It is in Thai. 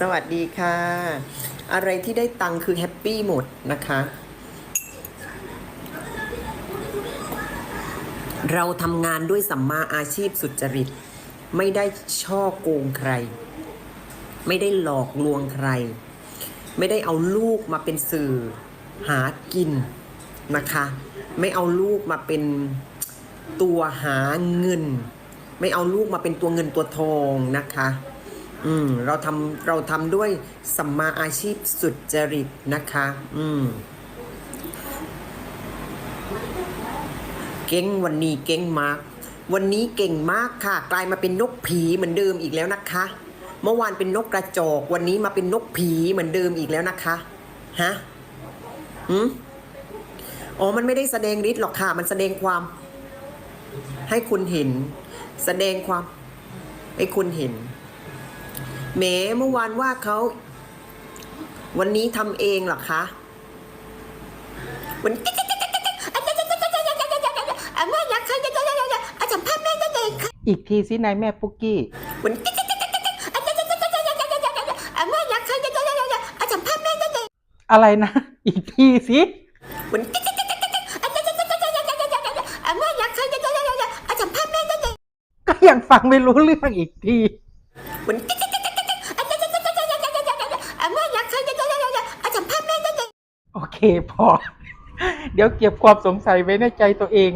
สวัสดีค่ะ อะไรที่ได้ตังคือแฮปปี้หมดนะคะ เราทำงานด้วยสัมมาอาชีพสุจริต ไม่ได้ช่อโกงใคร ไม่ได้หลอกลวงใคร ไม่ได้เอาลูกมาเป็นสื่อหากินนะคะ ไม่เอาลูกมาเป็นตัวหาเงิน ไม่เอาลูกมาเป็นตัวเงินตัวทองนะคะ อืมเราทำเราทำด้วยสัมมาอาชีพสุดจริตนะคะ อืมเก่งวันนี้เก่งมาก วันนี้เก่งมากค่ะ กลายมาเป็นนกผีเหมือนเดิมอีกแล้วนะคะ เมื่อวานเป็นนกกระจอก วันนี้มาเป็นนกผีเหมือนเดิมอีกแล้วนะคะฮะหืมอ๋อมันไม่ได้แสดงฤทธิ์หรอกค่ะ มันแสดงความ ให้คุณเห็น แสดงความ ให้คุณเห็น แหมเมื่อวานว่าเขาวันนี้ทำเองเหรอคะ วันอะแม่อยากเคยจะจะจะจะอาจารย์ภาพแม่ได้เลยค่ะอีกทีสินายแม่ปุกกี้วันอะแม่อยากเคยจะจะจะจะอาจารย์ภาพแม่ได้เลยอะไรนะ อีกทีสิวันอะแม่อยากเคยจะจะจะจะอาจารย์ภาพแม่ได้เลยก็ยังฟังไม่รู้เรื่องอีกทีวันอะ แม่อยากใช้ยจะจะจะจะอาจารย์ภาพแม่ได้เลยโอเคพอ เดี๋ยวเก็บความสงสัยไว้ในใจตัวเอง